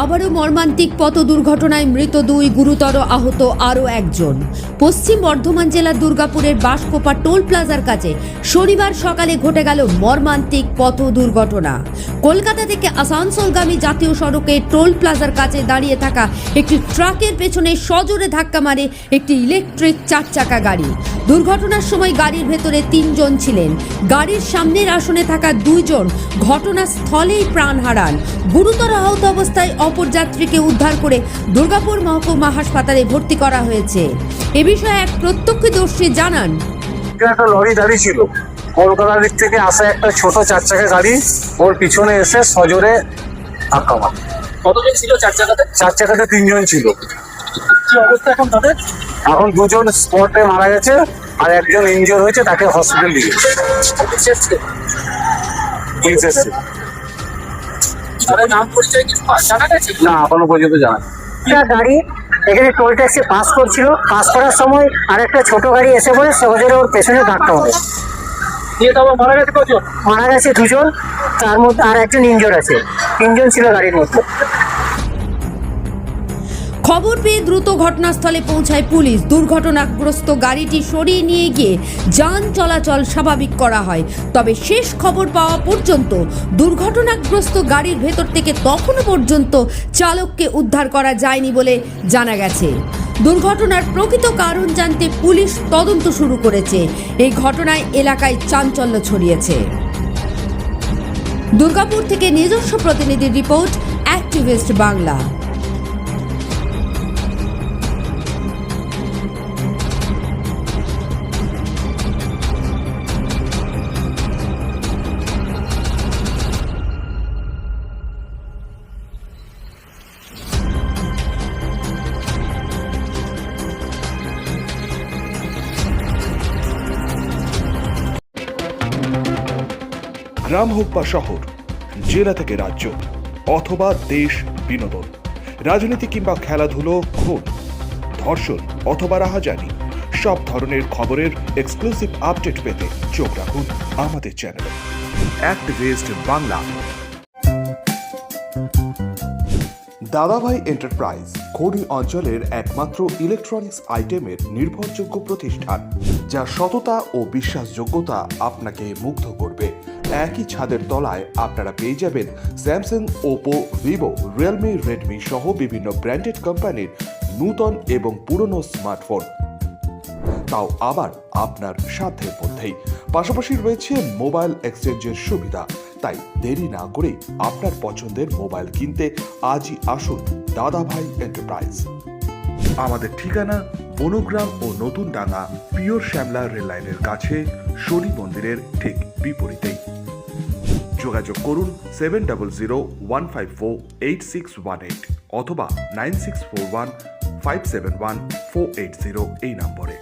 আবারও মর্মান্তিক পথ দুর্ঘটনায় মৃত দুই গুরুতর আহত আরও একজন। পশ্চিম বর্ধমান জেলার দুর্গাপুরের বাসকোপা টোল প্লাজার কাছে শনিবার সকালে ঘটে গেল মর্মান্তিক পথ দুর্ঘটনা। কলকাতা থেকে আসানসোলগামী জাতীয় সড়কে টোল প্লাজার কাছে দাঁড়িয়ে থাকা একটি ট্রাকের পেছনে সজোরে ধাক্কা মারে একটি ইলেকট্রিক চার চাকা গাড়ি। দুর্ঘটনার সময় গাড়ির ভেতরে তিনজন ছিলেন। গাড়ির সামনের আসনে থাকা দুইজন ঘটনাস্থলেই প্রাণ হারান। গুরুতর আহত অবস্থায় অপর যাত্রীকে উদ্ধার করে দুর্গাপুর মহকুমা হাসপাতালে ভর্তি করা হয়েছে। এ বিষয়ে এক প্রত্যক্ষদর্শী জানান। একটা লরি দাঁড়িয়ে ছিল। কলকাতার দিক থেকে আসা একটা ছোট চার চাকা গাড়ি ওর পিছনে এসে সজোরে ধাক্কা মারে। কতজন ছিল চার চাকাতে চার চাকাতে তিনজন ছিল। কি অবস্থা এখন তাদের? এখন দুজন স্পটে মারা গেছে আর একজন ইনজিওর হয়েছে তাকে হসপিটাল নিয়ে গেছে। পুলিশ এসছে না এখনও পর্যন্ত জানা। একটা গাড়ি এখানে টোল ট্যাক্সি পাস করছিল। পাস করার সময় আরেকটা ছোট গাড়ি এসে পড়ে সহজে ওর পেছনে ধাক্কা মারে। দিয়ে তারপর মারা গেছে কজন? মারা গেছে দুজন তার মধ্যে আর একজন ইনজোর আছে। তিনজন ছিল গাড়ির মধ্যে। খবর পেয়ে দ্রুত ঘটনাস্থলে পৌঁছায় পুলিশ। দুর্ঘটনাগ্রস্ত গাড়িটি সরিয়ে নিয়ে গিয়ে যান চলাচল স্বাভাবিক করা হয়। তবে শেষ খবর পাওয়া পর্যন্ত দুর্ঘটনাগ্রস্ত গাড়ির ভেতর থেকে তখনও পর্যন্ত চালককে উদ্ধার করা যায়নি বলে জানা গেছে। দুর্ঘটনার প্রকৃত কারণ জানতে পুলিশ তদন্ত শুরু করেছে। এই ঘটনায় এলাকায় চাঞ্চল্য ছড়িয়েছে। দুর্গাপুর থেকে নিজস্ব প্রতিনিধির রিপোর্ট অ্যাক্টিভিস্ট বাংলা। গ্রাম হোক বা শহর, জেলা থেকে রাজ্য অথবা দেশ, বিনোদন, রাজনীতি কিংবা খেলাধুলো, খুন, ধর্ষণ অথবা রাহাজানি, সব ধরনের খবরের এক্সক্লুসিভ আপডেট পেতে চোখ রাখুন আমাদের চ্যানেলে অ্যাক্টিভিস্ট বাংলা দাদাভাই এন্টারপ্রাইজ খনি অঞ্চলের একমাত্র ইলেকট্রনিক্স আইটেমের নির্ভরযোগ্য প্রতিষ্ঠান, যা সততা ও বিশ্বাসযোগ্যতা আপনাকে মুগ্ধ করবে। একই ছাদের তলায় আপনারা পেয়ে যাবেন Samsung Oppo Vivo Realme Redmi সহ বিভিন্ন ব্র্যান্ডেড কোম্পানির নূতন এবং পুরনো স্মার্টফোন তাও আবার আপনার সাধ্যের মধ্যেই। পাশাপাশি রয়েছে মোবাইল এক্সচেঞ্জের সুবিধা। তাই দেরি না করে আপনার পছন্দের মোবাইল কিনতে আজই আসুন দাদাভাই এন্টারপ্রাইজ আমাদের ঠিকানা বনগ্রাম ও নতুন ডাঙ্গা পিওর শ্যামলা রেললাইনের কাছে, শনি মন্দিরের ঠিক বিপরীতেই। যোগাযোগ করুন seven double zero one five four eight six one eight অথবা nine six four one five seven one four eight zero এই নম্বরে।